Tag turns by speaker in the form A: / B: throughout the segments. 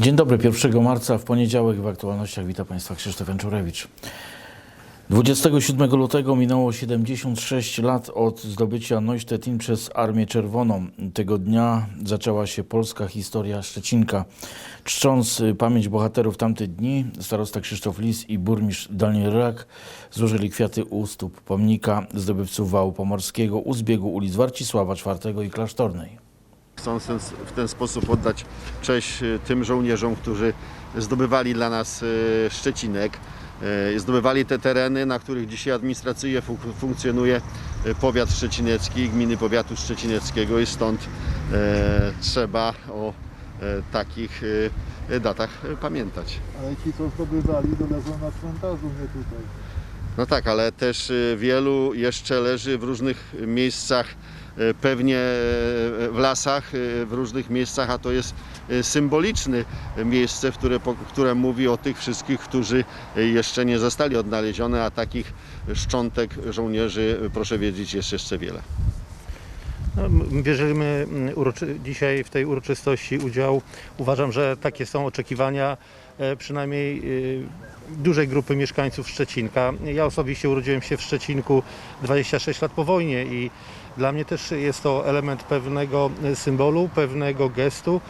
A: Dzień dobry, 1 marca w poniedziałek w aktualnościach witam Państwa Krzysztof Jęczurewicz. 27 lutego minęło 76 lat od zdobycia Neusztettin przez Armię Czerwoną. Tego dnia zaczęła się polska historia Szczecinka. Czcząc pamięć bohaterów tamtych dni, starosta Krzysztof Lis i burmistrz Daniel Rak złożyli kwiaty u stóp pomnika zdobywców wału pomorskiego u zbiegu ulic Warcisława IV i Klasztornej.
B: Chcąc w ten sposób oddać cześć e, tym żołnierzom, którzy zdobywali dla nas e, Szczecinek, zdobywali te tereny, na których dzisiaj administracyjnie fun- funkcjonuje e, powiat szczecinecki, gminy powiatu szczecineckiego i stąd e, trzeba o e, takich e, datach e, pamiętać.
C: Ale ci, co zdobywali, to leżą na cmentarzu, nie tutaj.
B: No tak, ale też wielu jeszcze leży w różnych miejscach, pewnie w lasach, w różnych miejscach, a to jest y, symboliczne miejsce, które, które mówi o tych wszystkich, którzy y, jeszcze nie zostali odnalezione, a takich szczątek żołnierzy, y, proszę wiedzieć, jest jeszcze wiele.
D: No, Bierzemy dzisiaj w tej uroczystości udział. Uważam, że takie są oczekiwania e, przynajmniej dużej grupy mieszkańców Szczecinka. Ja osobiście urodziłem się w Szczecinku 26 lat po wojnie i dla mnie też jest to element pewnego e, symbolu, pewnego gestu.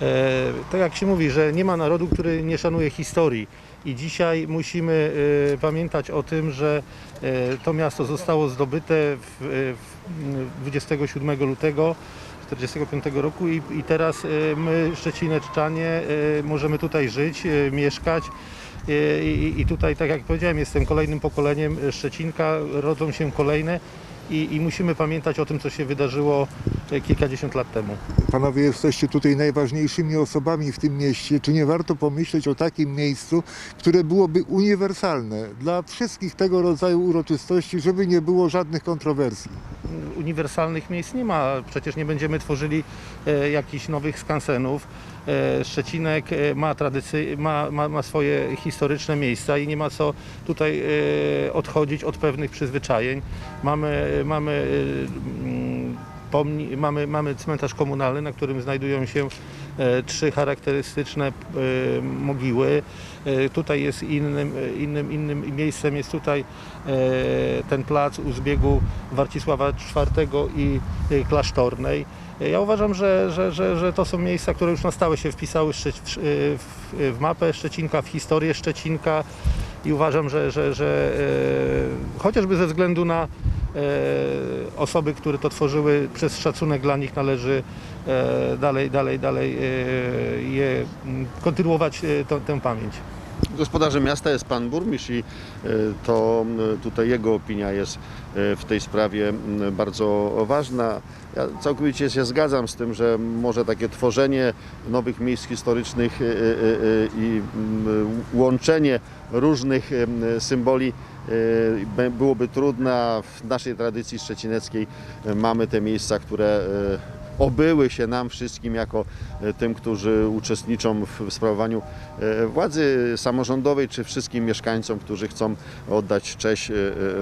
D: E, Tak jak się mówi, że nie ma narodu, który nie szanuje historii. I dzisiaj musimy e, pamiętać o tym, że e, to miasto zostało zdobyte w, w 27 lutego 1945 roku i, i teraz my, Szczecineczczanie, możemy tutaj żyć, mieszkać. I, I tutaj, tak jak powiedziałem, jestem kolejnym pokoleniem Szczecinka, rodzą się kolejne i, i musimy pamiętać o tym, co się wydarzyło e, kilkadziesiąt lat temu.
C: Panowie jesteście tutaj najważniejszymi osobami w tym mieście. Czy nie warto pomyśleć o takim miejscu, które byłoby uniwersalne dla wszystkich tego rodzaju uroczystości, żeby nie było żadnych kontrowersji?
D: uniwersalnych miejsc nie ma. Przecież nie będziemy tworzyli e, jakichś nowych skansenów. E, Szczecinek e, ma, tradycy, ma, ma, ma swoje historyczne miejsca i nie ma co tutaj e, odchodzić od pewnych przyzwyczajeń. Mamy, mamy, mm, pomni, mamy, mamy cmentarz komunalny, na którym znajdują się trzy charakterystyczne mogiły. Tutaj jest innym, innym, innym miejscem jest tutaj ten plac u zbiegu Warcisława IV i Klasztornej. Ja uważam, że, że, że, że to są miejsca, które już na stałe się wpisały w, w, mapę Szczecinka, w historię Szczecinka i uważam, że, że, że e, chociażby ze względu na e, osoby, które to tworzyły, przez szacunek dla nich należy e, dalej, dalej, dalej je mm, kontynuować tą, tę pamięć.
B: Gospodarzem miasta jest pan burmistrz i to tutaj jego opinia jest w tej sprawie bardzo ważna. Ja całkowicie się zgadzam z tym, że może takie tworzenie nowych miejsc historycznych e, e, e, i m, łączenie różnych symboli byłoby trudne, w naszej tradycji szczecineckiej mamy te miejsca, które obyły się nam wszystkim jako tym, którzy uczestniczą w sprawowaniu władzy samorządowej, czy wszystkim mieszkańcom, którzy chcą oddać cześć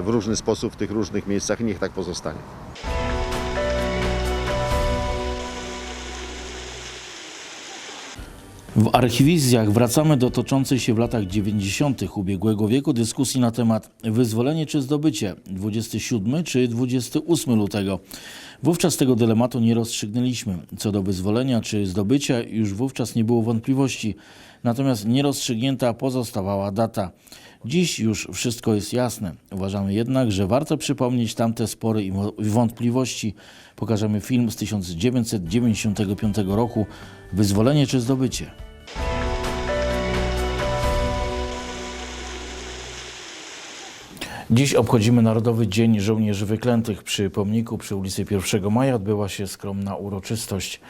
B: w różny sposób w tych różnych miejscach. Niech tak pozostanie.
A: W archiwizjach wracamy do toczącej się w latach 90. ubiegłego wieku dyskusji na temat wyzwolenie czy zdobycie 27 czy 28 lutego. Wówczas tego dylematu nie rozstrzygnęliśmy. Co do wyzwolenia czy zdobycia już wówczas nie było wątpliwości, natomiast nierozstrzygnięta pozostawała data. Dziś już wszystko jest jasne. Uważamy jednak, że warto przypomnieć tamte spory i wątpliwości. Pokażemy film z 1995 roku Wyzwolenie czy zdobycie. Dziś obchodzimy Narodowy Dzień Żołnierzy Wyklętych. Przy pomniku przy ulicy 1 Maja odbyła się skromna uroczystość.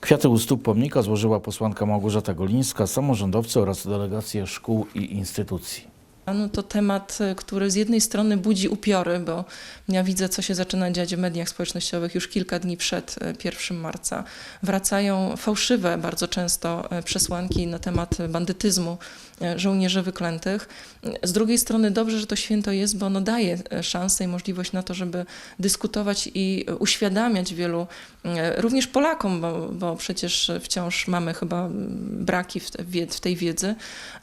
A: Kwiaty u stóp pomnika złożyła posłanka Małgorzata Golińska, samorządowcy oraz delegacje szkół i instytucji.
E: No to temat, y, który z jednej strony budzi upiory, bo ja widzę, co się zaczyna dziać w mediach społecznościowych już kilka dni przed y, 1 marca. Wracają fałszywe bardzo często y, przesłanki na temat bandytyzmu y, żołnierzy wyklętych. Z drugiej strony dobrze, że to święto jest, bo ono daje y, szansę i możliwość na to, żeby dyskutować i y, uświadamiać wielu, y, również Polakom, bo, bo przecież wciąż mamy chyba mm, braki w, w, tej wiedzy,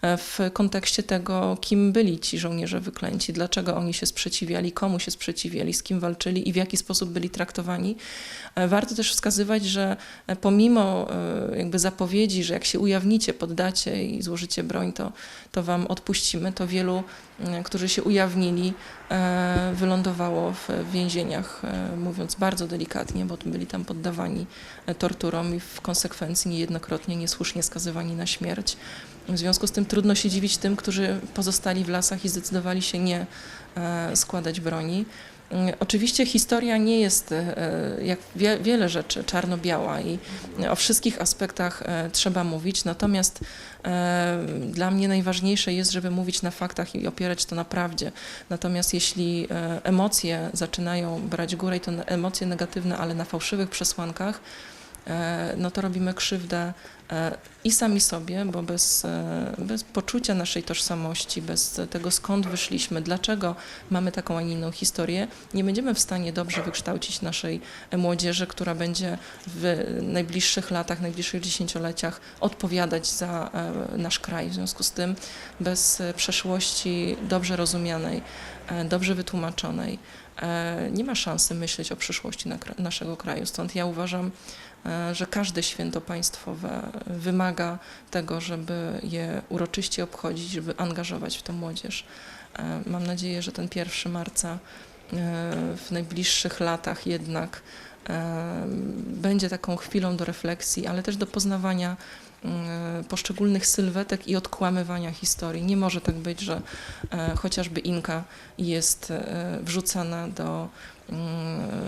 E: w kontekście tego, kim byli ci żołnierze wyklęci, dlaczego oni się sprzeciwiali, komu się sprzeciwiali, z kim walczyli? I w jaki sposób byli traktowani. E, Warto też wskazywać, że e, pomimo e, jakby zapowiedzi, że jak się ujawnicie, poddacie i złożycie broń, to, to wam odpuścimy, to wielu, którzy się ujawnili, wylądowało w więzieniach, mówiąc bardzo delikatnie, bo byli tam poddawani torturom i w konsekwencji niejednokrotnie niesłusznie skazywani na śmierć. W związku z tym trudno się dziwić tym, którzy pozostali w lasach i zdecydowali się nie e, składać broni. Mm, Oczywiście historia nie jest, e, jak wie, wiele rzeczy, czarno-biała i o wszystkich aspektach e, trzeba mówić, natomiast dla mnie najważniejsze jest, żeby mówić na faktach i opierać to na prawdzie. Natomiast jeśli emocje zaczynają brać górę i to emocje negatywne, ale na fałszywych przesłankach, no to robimy krzywdę e, i sami sobie, bo bez, e, bez poczucia naszej tożsamości, bez tego skąd wyszliśmy, dlaczego mamy taką, a nie inną historię, nie będziemy w stanie dobrze wykształcić naszej młodzieży, która będzie w najbliższych latach, najbliższych dziesięcioleciach odpowiadać za e, nasz kraj. W związku z tym bez e, przeszłości dobrze rozumianej, e, dobrze wytłumaczonej, e, nie ma szansy myśleć o przyszłości naszego kraju. Stąd ja uważam, e, że każde święto państwowe wymaga tego, żeby je uroczyście obchodzić, żeby angażować w to młodzież. E, Mam nadzieję, że ten 1 marca e, w najbliższych latach jednak e, będzie taką chwilą do refleksji, ale też do poznawania e, poszczególnych sylwetek i odkłamywania historii. Nie może tak być, że e, chociażby Inka jest e, wrzucana do,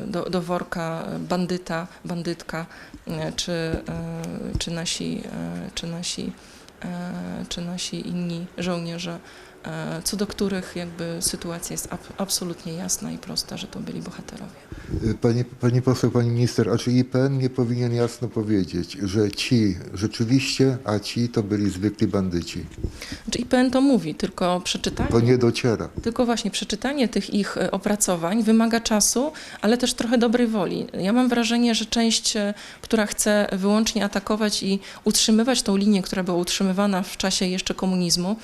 E: do, do worka bandyta, bandytka, e, czy, e, czy nasi, e, czy nasi, czy nasi inni żołnierze, co do których jakby sytuacja jest ab, absolutnie jasna i prosta, że to byli bohaterowie.
C: Pani, pani poseł, pani minister, a czy IPN nie powinien jasno powiedzieć, że ci rzeczywiście, a ci to byli zwykli bandyci?
E: Znaczy IPN to mówi, tylko przeczytanie.
C: To nie dociera.
E: Tylko właśnie przeczytanie tych ich e, opracowań wymaga czasu, ale też trochę dobrej woli. Ja mam wrażenie, że część, e, która chce wyłącznie atakować i utrzymywać tą linię, która była utrzymywana w czasie jeszcze komunizmu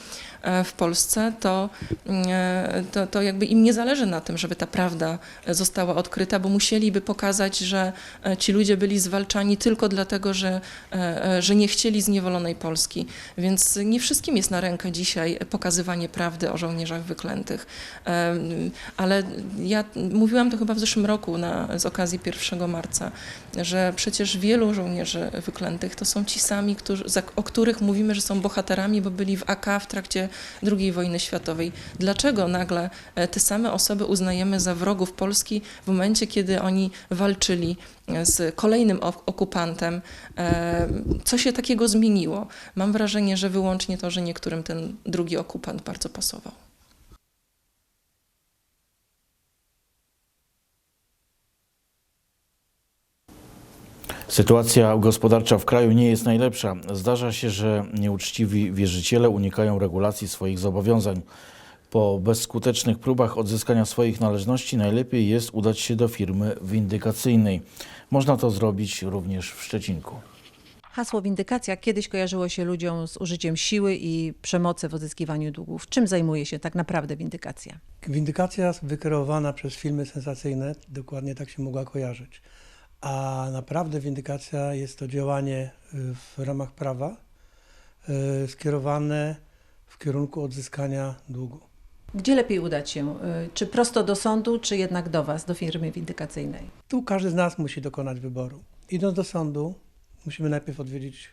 E: e, w Polsce, to, e, to, to jakby im nie zależy na tym, żeby ta prawda została odkryta, bo musieliby pokazać, że e, ci ludzie byli zwalczani tylko dlatego, że, e, że nie chcieli zniewolonej Polski. Więc nie wszystkim jest na rękę dzisiaj pokazywanie prawdy o żołnierzach wyklętych. Ale ja mówiłam to chyba w zeszłym roku na, z okazji 1 marca, że przecież wielu żołnierzy wyklętych to są ci sami, którzy, o których mówimy, że są bohaterami, bo byli w AK w trakcie II wojny światowej. Dlaczego nagle e, te same osoby uznajemy za wrogów Polski w momencie, kiedy oni walczyli e, z kolejnym ok- okupantem? E, Co się takiego zmieniło? Mam wrażenie, że wyłącznie to, że niektórym ten drugi okupant bardzo pasował.
A: Sytuacja gospodarcza w kraju nie jest najlepsza. Zdarza się, że nieuczciwi wierzyciele unikają regulacji swoich zobowiązań. Po bezskutecznych próbach odzyskania swoich należności najlepiej jest udać się do firmy windykacyjnej. Można to zrobić również w Szczecinku.
F: Hasło windykacja kiedyś kojarzyło się ludziom z użyciem siły i przemocy w odzyskiwaniu długów. Czym zajmuje się tak naprawdę windykacja?
G: Windykacja wykreowana przez filmy sensacyjne, dokładnie tak się mogła kojarzyć. A naprawdę windykacja jest to działanie y, w ramach prawa y, skierowane w kierunku odzyskania długu.
F: Gdzie lepiej udać się? Y, Czy prosto do sądu, czy jednak do Was, do firmy windykacyjnej?
G: Tu każdy z nas musi dokonać wyboru. Idąc do sądu, musimy najpierw odwiedzić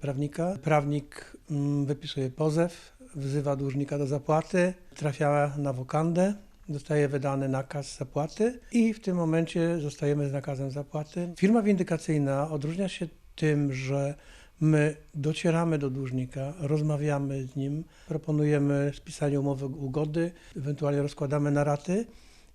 G: prawnika. Prawnik mm, wypisuje pozew, wzywa dłużnika do zapłaty, trafia na wokandę, zostaje wydany nakaz zapłaty i w tym momencie zostajemy z nakazem zapłaty. Firma windykacyjna odróżnia się tym, że My docieramy do dłużnika, rozmawiamy z nim, proponujemy spisanie umowy ugody, ewentualnie rozkładamy na raty.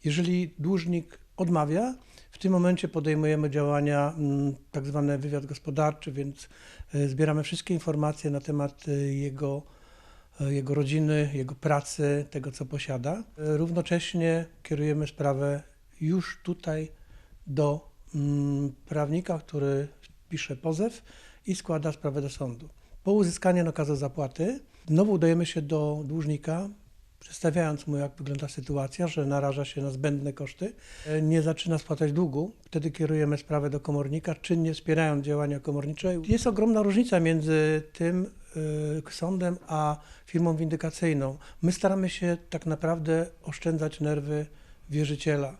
G: Jeżeli dłużnik odmawia, w tym momencie podejmujemy działania, mm, tak zwany wywiad gospodarczy, więc e, zbieramy wszystkie informacje na temat e, jego, jego rodziny, jego pracy, tego co posiada. E, Równocześnie kierujemy sprawę już tutaj do mm, prawnika, który pisze pozew i składa sprawę do sądu. Po uzyskaniu nakazu zapłaty znowu udajemy się do dłużnika, przedstawiając mu, jak wygląda sytuacja, że naraża się na zbędne koszty, e, nie zaczyna spłacać długu. Wtedy kierujemy sprawę do komornika, czynnie wspierając działania komornicze. Jest ogromna różnica między tym e, sądem a firmą windykacyjną. My staramy się tak naprawdę oszczędzać nerwy wierzyciela.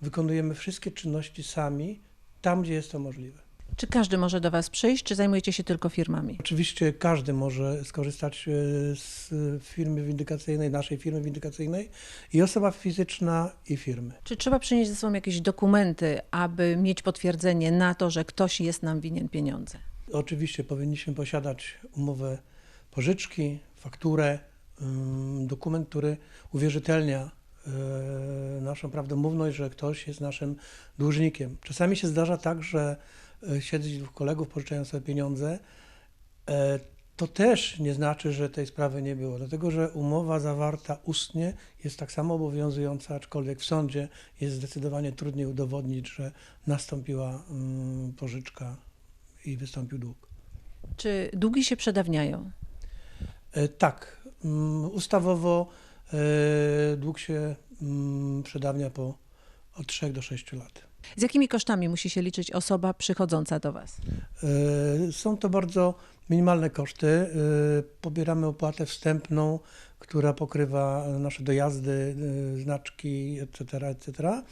G: Wykonujemy wszystkie czynności sami, tam gdzie jest to możliwe.
F: Czy każdy może do Was przyjść, czy zajmujecie się tylko firmami?
G: Oczywiście każdy może skorzystać e, z firmy windykacyjnej, naszej firmy windykacyjnej i osoba fizyczna i firmy.
F: Czy trzeba przynieść ze sobą jakieś dokumenty, aby mieć potwierdzenie na to, że ktoś jest nam winien pieniądze?
G: Oczywiście powinniśmy posiadać umowę pożyczki, fakturę, ym, dokument, który uwierzytelnia e, naszą prawdomówność, że ktoś jest naszym dłużnikiem. Czasami się zdarza tak, że e, siedzi dwóch kolegów, pożyczają sobie pieniądze. E, To też nie znaczy, że tej sprawy nie było, dlatego że umowa zawarta ustnie jest tak samo obowiązująca, aczkolwiek w sądzie jest zdecydowanie trudniej udowodnić, że nastąpiła ym, pożyczka i wystąpił dług.
F: Czy długi się przedawniają?
G: E, Tak, mm, ustawowo dług się mm, przedawnia po od 3 do 6 lat.
F: Z jakimi kosztami musi się liczyć osoba przychodząca do Was?
G: E, Są to bardzo minimalne koszty. E, Pobieramy opłatę wstępną, która pokrywa nasze dojazdy, e, znaczki, etc., etc.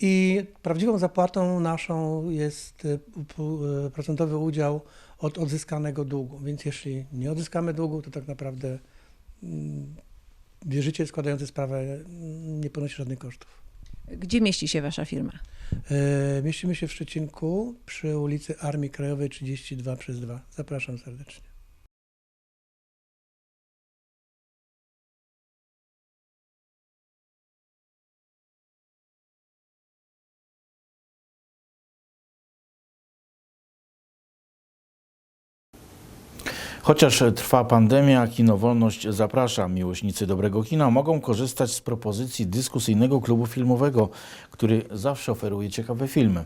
G: I prawdziwą zapłatą naszą jest procentowy udział od odzyskanego długu. Więc jeśli nie odzyskamy długu, to tak naprawdę mm, wierzyciel składający sprawę mm, nie ponosi żadnych kosztów.
F: Gdzie mieści się Wasza firma?
G: E, Mieścimy się w Szczecinku przy ulicy Armii Krajowej 32 przez 2. Zapraszam serdecznie.
A: Chociaż trwa pandemia, Kino Wolność zaprasza. Miłośnicy dobrego kina mogą korzystać z propozycji dyskusyjnego klubu filmowego, który zawsze oferuje ciekawe filmy.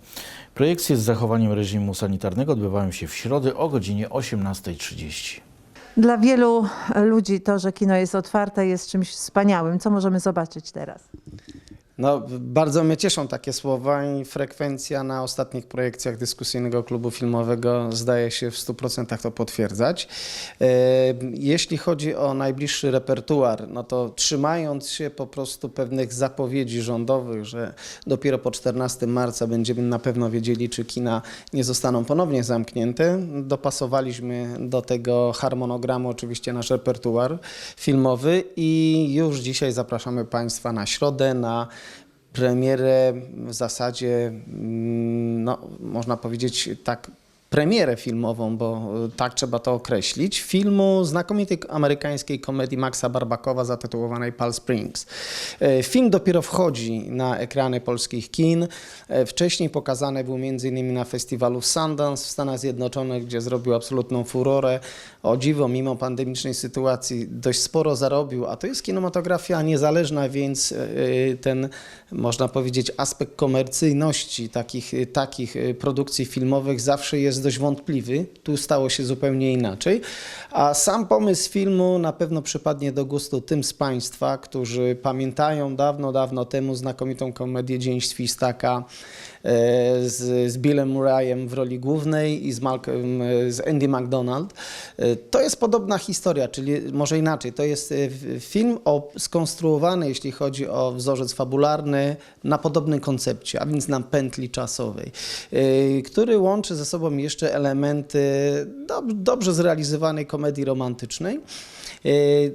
A: Projekcje z zachowaniem reżimu sanitarnego odbywają się w środę o godzinie 18.30.
F: Dla wielu ludzi to, że kino jest otwarte, jest czymś wspaniałym. Co możemy zobaczyć teraz?
H: No, bardzo mnie cieszą takie słowa i frekwencja na ostatnich projekcjach dyskusyjnego klubu filmowego zdaje się w 100% to potwierdzać. E, Jeśli chodzi o najbliższy repertuar, no to trzymając się po prostu pewnych zapowiedzi rządowych, że dopiero po 14 marca będziemy na pewno wiedzieli, czy kina nie zostaną ponownie zamknięte, dopasowaliśmy do tego harmonogramu oczywiście nasz repertuar filmowy i już dzisiaj zapraszamy Państwa na środę, na premierę w zasadzie, mm, no, można powiedzieć tak, premierę filmową, bo y, tak trzeba to określić, filmu znakomitej amerykańskiej komedii Maxa Barbakowa zatytułowanej Pal Springs. E, Film dopiero wchodzi na ekrany polskich kin. E, Wcześniej pokazany był m.in. na festiwalu Sundance w Stanach Zjednoczonych, gdzie zrobił absolutną furorę. O dziwo, mimo pandemicznej sytuacji dość sporo zarobił, a to jest kinematografia niezależna, więc e, ten, można powiedzieć, aspekt komercyjności takich, takich produkcji filmowych zawsze jest dość wątpliwy. Tu stało się zupełnie inaczej. A sam pomysł filmu na pewno przypadnie do gustu tym z Państwa, którzy pamiętają dawno, dawno temu znakomitą komedię Dzień Świstaka z, z Billem Murrayem w roli głównej i z, Malcolm, e, z Andy McDonald. E, To jest podobna historia, czyli może inaczej. To jest e, film o, skonstruowany, jeśli chodzi o wzorzec fabularny, na podobnym koncepcie, a więc na pętli czasowej, e, który łączy ze sobą jeszcze elementy dob- dobrze zrealizowanej komedii romantycznej. E,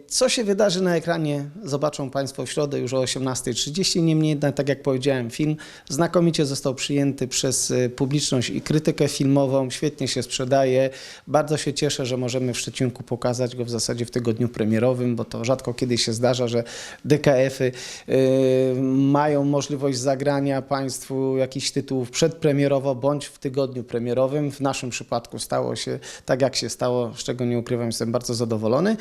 H: Co się wydarzy na ekranie, zobaczą Państwo w środę już o 18.30. Niemniej jednak, tak jak powiedziałem, film znakomicie został przyjęty przez e, publiczność i krytykę filmową, świetnie się sprzedaje. Bardzo się cieszę, że możemy w Szczecinku pokazać go w zasadzie w tygodniu premierowym, bo to rzadko kiedy się zdarza, że DKF-y y, mają możliwość zagrania Państwu jakichś tytułów przedpremierowo bądź w tygodniu premierowym. W naszym przypadku stało się tak, jak się stało, z czego nie ukrywam, jestem bardzo zadowolony.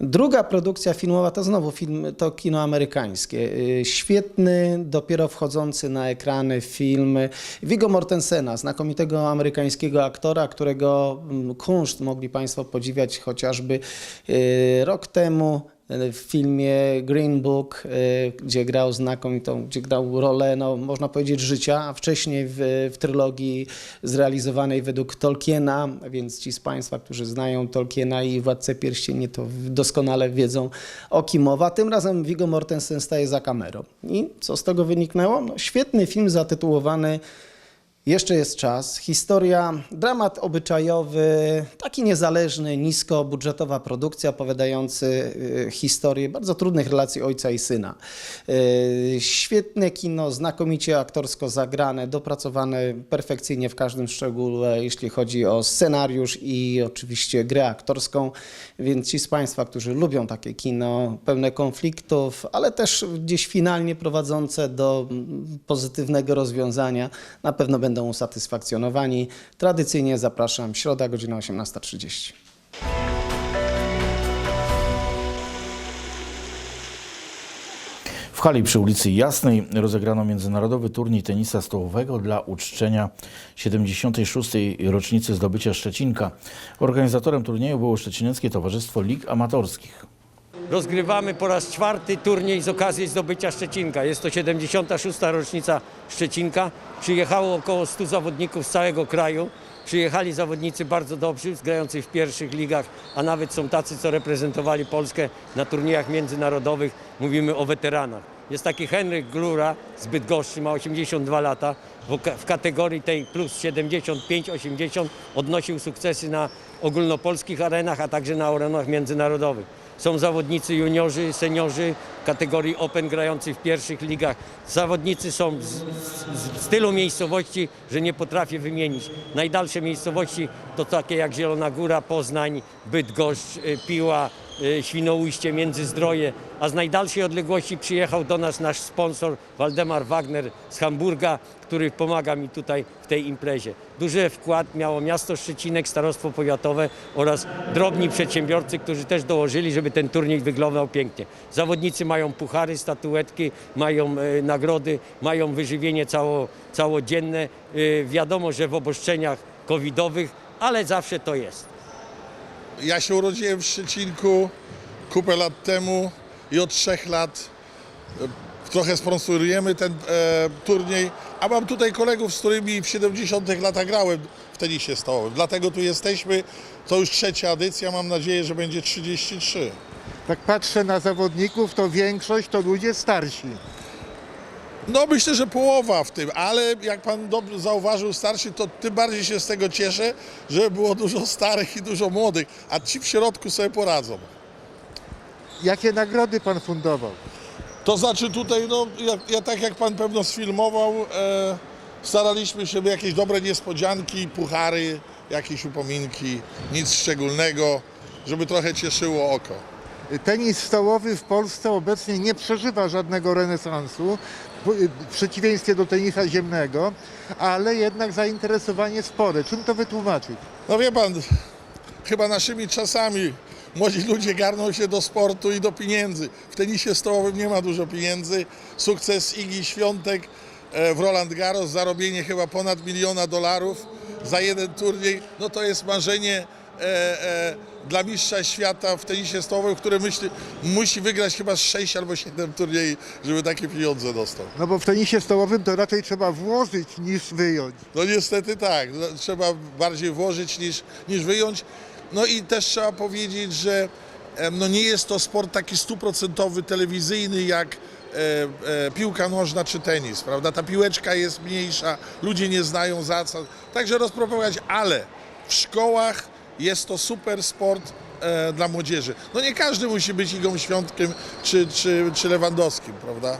H: Druga produkcja filmowa to znowu film, to kino amerykańskie. Y, Świetny, dopiero wchodzący na ekrany film Viggo Mortensena, znakomitego amerykańskiego aktora, którego mm, kunszt mogli Państwo podziwiać chociażby y, rok temu w filmie Green Book, y, gdzie grał znakomitą, gdzie grał rolę, no, można powiedzieć, życia, a wcześniej w, w trylogii zrealizowanej według Tolkiena, więc ci z Państwa, którzy znają Tolkiena i Władcę Pierścieni, to doskonale wiedzą o kim mowa. Tym razem Viggo Mortensen staje za kamerą. I co z tego wyniknęło? No, świetny film zatytułowany jeszcze jest czas. Historia, dramat obyczajowy, taki niezależny, niskobudżetowa produkcja opowiadający y, historię bardzo trudnych relacji ojca i syna. Y, Świetne kino, znakomicie aktorsko zagrane, dopracowane perfekcyjnie w każdym szczególe, jeśli chodzi o scenariusz i oczywiście grę aktorską. Więc ci z Państwa, którzy lubią takie kino pełne konfliktów, ale też gdzieś finalnie prowadzące do mm, pozytywnego rozwiązania, na pewno będą usatysfakcjonowani. Tradycyjnie zapraszam, środa, godzina 18.30.
A: W hali przy ulicy Jasnej rozegrano międzynarodowy turniej tenisa stołowego dla uczczenia 76. rocznicy zdobycia Szczecinka. Organizatorem turnieju było Szczecineckie Towarzystwo Lig Amatorskich.
I: Rozgrywamy po raz czwarty turniej z okazji zdobycia Szczecinka. Jest to 76. rocznica Szczecinka. Przyjechało około 100 zawodników z całego kraju. Przyjechali zawodnicy bardzo dobrzy, grający w pierwszych ligach, a nawet są tacy, co reprezentowali Polskę na turniejach międzynarodowych. Mówimy o weteranach. Jest taki Henryk Glura z Bydgoszczy, ma 82 lata. W kategorii tej plus 75-80 odnosił sukcesy na ogólnopolskich arenach, a także na arenach międzynarodowych. Są zawodnicy juniorzy, seniorzy kategorii Open grający w pierwszych ligach. Zawodnicy są z, z, z tylu miejscowości, że nie potrafię wymienić. Najdalsze miejscowości to takie jak Zielona Góra, Poznań, Bydgoszcz, y, Piła, Świnoujście, Międzyzdroje, a z najdalszej odległości przyjechał do nas nasz sponsor Waldemar Wagner z Hamburga, który pomaga mi tutaj w tej imprezie. Duży wkład miało miasto Szczecinek, starostwo powiatowe oraz drobni przedsiębiorcy, którzy też dołożyli, żeby ten turniej wyglądał pięknie. Zawodnicy mają puchary, statuetki, mają e, nagrody, mają wyżywienie cało, całodzienne. E, wiadomo, że w obostrzeniach covidowych, ale zawsze to jest.
J: Ja się urodziłem w Szczecinku kupę lat temu i od trzech lat e, trochę sponsorujemy ten e, turniej, a mam tutaj kolegów, z którymi w 70 latach grałem w tenisie stołowym. Dlatego tu jesteśmy. To już trzecia edycja, mam nadzieję, że będzie 33.
C: Tak patrzę na zawodników, to większość to ludzie starsi.
J: No myślę, że połowa w tym, ale jak pan dobrze zauważył starszy, to tym bardziej się z tego cieszę, że było dużo starych i dużo młodych, a ci w środku sobie poradzą.
C: Jakie nagrody pan fundował?
J: To znaczy tutaj, no ja, ja tak jak pan pewno sfilmował, e, staraliśmy się, by jakieś dobre niespodzianki, puchary, jakieś upominki, nic szczególnego, żeby trochę cieszyło oko.
C: Tenis stołowy w Polsce obecnie nie przeżywa żadnego renesansu, w przeciwieństwie do tenisa ziemnego, ale jednak zainteresowanie spore. Czym to wytłumaczyć?
J: No wie pan, chyba naszymi czasami młodzi ludzie garną się do sportu i do pieniędzy. W tenisie stołowym nie ma dużo pieniędzy. Sukces Igi Świątek e, w Roland Garros, zarobienie chyba ponad miliona dolarów za jeden turniej, no to jest marzenie dla mistrza świata w tenisie stołowym, który myśli, musi wygrać chyba z 6 albo 7 turniej, żeby takie pieniądze dostał.
C: No bo w tenisie stołowym to raczej trzeba włożyć niż wyjąć.
J: No niestety tak, no, trzeba bardziej włożyć niż, niż wyjąć. No i też trzeba powiedzieć, że em, no nie jest to sport taki stuprocentowy, telewizyjny jak e, e, piłka nożna czy tenis, prawda? Ta piłeczka jest mniejsza, ludzie nie znają zasad, także rozpropagować, ale w szkołach jest to super sport e, dla młodzieży. No nie każdy musi być Igą Świątkiem czy, czy, czy Lewandowskim, prawda?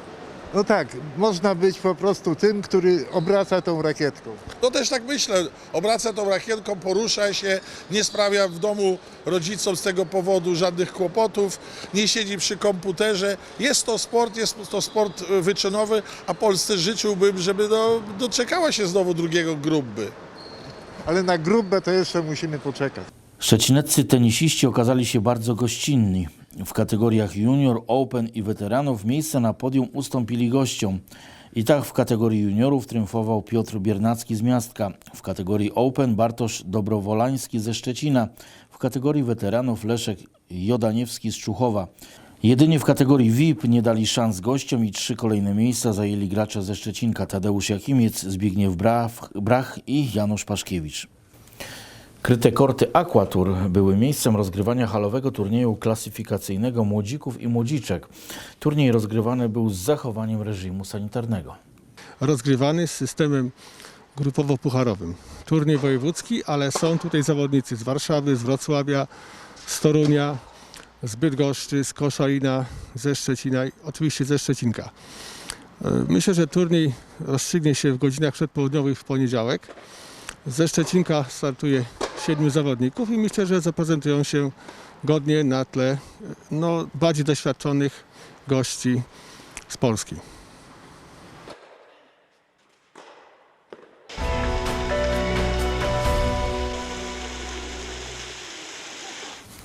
C: No tak, można być po prostu tym, który obraca tą rakietką.
J: No też tak myślę, obraca tą rakietką, porusza się, nie sprawia w domu rodzicom z tego powodu żadnych kłopotów, nie siedzi przy komputerze. Jest to sport, jest to sport wyczynowy, a Polsce życzyłbym, żeby do, doczekała się znowu drugiego grupy.
C: Ale na grubę to jeszcze musimy poczekać.
A: Szczecineccy tenisiści okazali się bardzo gościnni. W kategoriach junior, open i weteranów miejsce na podium ustąpili gościom. I tak w kategorii juniorów triumfował Piotr Biernacki z Miastka, w kategorii open Bartosz Dobrowolański ze Szczecina, w kategorii weteranów Leszek Jodaniewski z Czuchowa. Jedynie w kategorii VIP nie dali szans gościom i trzy kolejne miejsca zajęli gracze ze Szczecinka Tadeusz Jakimiec, Zbigniew Brach, Brach i Janusz Paszkiewicz. Kryte korty Aquatour były miejscem rozgrywania halowego turnieju klasyfikacyjnego młodzików i młodziczek. Turniej rozgrywany był z zachowaniem reżimu sanitarnego.
K: rozgrywany z systemem grupowo-pucharowym. Turniej wojewódzki, ale są tutaj zawodnicy z Warszawy, z Wrocławia, z Torunia, z Bydgoszczy, z Koszalina, ze Szczecina i oczywiście ze Szczecinka. E, Myślę, że turniej rozstrzygnie się w godzinach przedpołudniowych w poniedziałek. Ze Szczecinka startuje siedmiu zawodników i myślę, że zaprezentują się godnie na tle e, no, bardziej doświadczonych gości z Polski.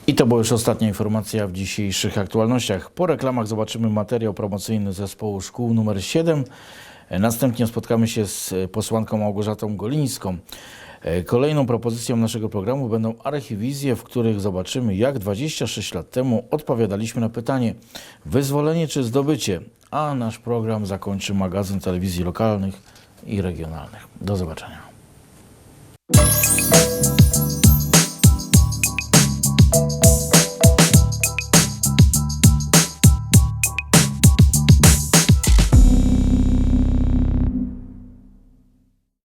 A: I to była już ostatnia informacja w dzisiejszych aktualnościach. Po reklamach zobaczymy materiał promocyjny zespołu szkół numer 7. Następnie spotkamy się z posłanką Małgorzatą Golińską. Kolejną propozycją naszego programu będą archiwizje, w których zobaczymy, jak 26 lat temu odpowiadaliśmy na pytanie wyzwolenie czy zdobycie, a nasz program zakończy magazyn telewizji lokalnych i regionalnych. Do zobaczenia.